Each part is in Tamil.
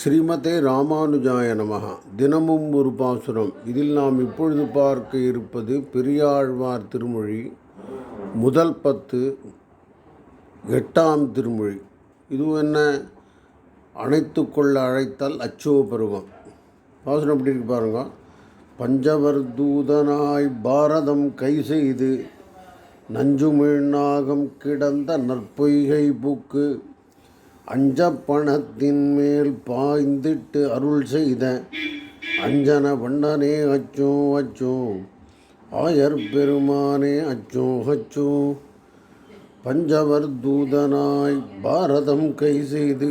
ஸ்ரீமதே ராமானுஜாய நமகா தினமும் ஒரு பாசுரம். இதில் நாம் இப்பொழுது பார்க்க இருப்பது பெரியாழ்வார் திருமொழி முதல் பத்து எட்டாம் திருமொழி. இது என்ன? அணைத்து கொள்ள அழைத்தால் அச்சோ பருவம். பாசுரம் எப்படி இருக்கு பாருங்க. பஞ்சவர் தூதனாய் பாரதம் கை செய்து நஞ்சுமிழ்நாகம் கிடந்த நற்பொய்கை பூக்கு அஞ்சப்பணத்தின் மேல் பாய்ந்திட்டு அருள் செய்த அஞ்சன வண்ணனே அச்சோ அச்சோ. ஆயர் பெருமானே அச்சோ அச்சோ. பஞ்சவர் தூதனாய் பாரதம் கை செய்து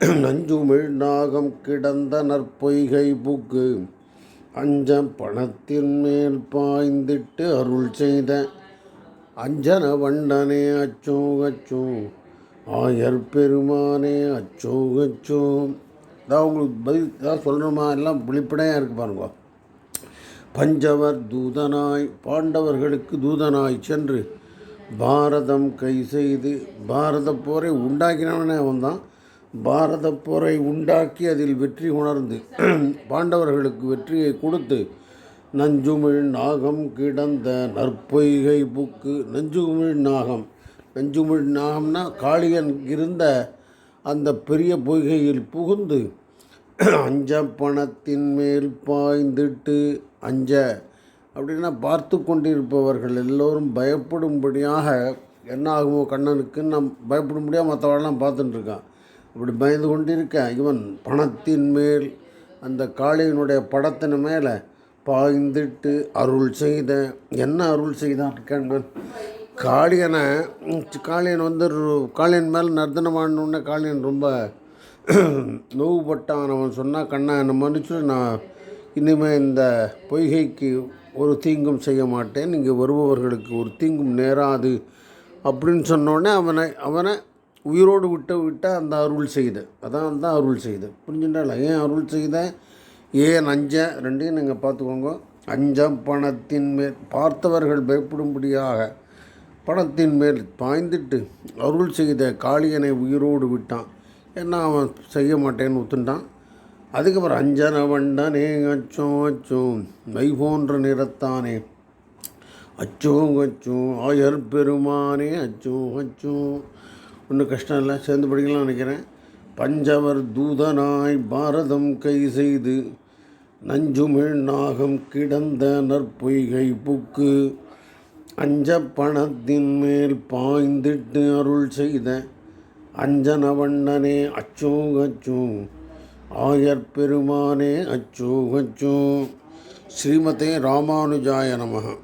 நஞ்சுமிழ் நாகம் கிடந்த நற்பொய்கை புக்கு அஞ்ச பணத்தின் மேல் பாய்ந்திட்டு அருள் செய்த அஞ்சன வண்டனே அச்சோ அச்சோ. ஆயர் பெருமானே அச்சோ அச்சோ அதான் உங்களுக்கு பதில் ஏதாவது சொல்லணுமா? எல்லாம் வெளிப்படையாக இருக்கு பாருங்க. பஞ்சவர் தூதனாய் பாண்டவர்களுக்கு தூதனாய் சென்று பாரதம் கை செய்து பாரத போரை உண்டாக்கினவனே அவன் தான் பாரத போரை உண்டாக்கி அதில் வெற்றி உணர்ந்து பாண்டவர்களுக்கு வெற்றியை கொடுத்து நஞ்சுமிழ் நாகம் கிடந்த நற்பொய்கை புக்கு நஞ்சுமிழ் நாகம் நஞ்சுமிழ் நாகம்னா காளியன் இருந்த அந்த பெரிய பொய்கையில் புகுந்து அஞ்ச பணத்தின் மேல் பாய்ந்துட்டு அஞ்ச அப்படின்னா பார்த்து கொண்டிருப்பவர்கள் எல்லோரும் பயப்படும்படியாக என்ன ஆகுமோ கண்ணனுக்கு நம் பயப்படும்படியாக மற்றவரெல்லாம் பார்த்துட்டுருக்கான். அப்படி பயந்து கொண்டிருக்க இவன் பணத்தின் மேல் அந்த காளியனுடைய படத்தின் மேலே பாய்ந்துட்டு அருள் செய்த என்ன அருள் செய்தான் கண்ணன்? காளியனை காளியன் வந்து காளியன் மேலே நர்த்தனமானோடனே காளியன் ரொம்ப நோவுபட்டான். அவன் சொன்னால் கண்ணா என்னை மன்னிச்சு நான் இனிமேல் இந்த பொய்கைக்கு ஒரு தீங்கும் செய்ய மாட்டேன். இங்கே வருபவர்களுக்கு ஒரு தீங்கும் நேராது. அப்படின்னு சொன்னோடனே அவனை அவனை உயிரோடு விட்டு விட்டால் அந்த அருள் செய்த. அதான் தான் அருள் செய்த. புரிஞ்சுட்டால ஏன் அருள் செய்த? ஏன் அஞ்ச? ரெண்டையும் நீங்கள் பார்த்துக்கோங்க. அஞ்ச பணத்தின் மேல் பார்த்தவர்கள் பயப்படும்படியாக பணத்தின் மேல் பாய்ந்துட்டு அருள் செய்த காளியனை உயிரோடு விட்டான். ஏன்னா அவன் செய்ய மாட்டேன்னு ஒத்துண்டான் அதுக்கப்புறம் அஞ்சன வண்டனே அச்சோ அச்சோ மை போன்ற நிறத்தானே. அச்சோ அச்சோ ஆயர் பெருமானே அச்சோ அச்சோ. ஒன்றும் கஷ்டம் இல்லை சேர்ந்து படிக்கலாம் நினைக்கிறேன். பஞ்சவர் தூதனாய் பாரதம் கை செய்து நஞ்சுமிழ் நாகம் கிடந்த நற்பொய்கை புக்கு. அஞ்சப்பணத்தின் மேல் பாய்ந்திட்டு அருள் செய்த அஞ்சனவண்ணனே அச்சோ அச்சோ ஆயர் பெருமானே அச்சோ அச்சோ ஸ்ரீமதே ராமானுஜாய நமகா.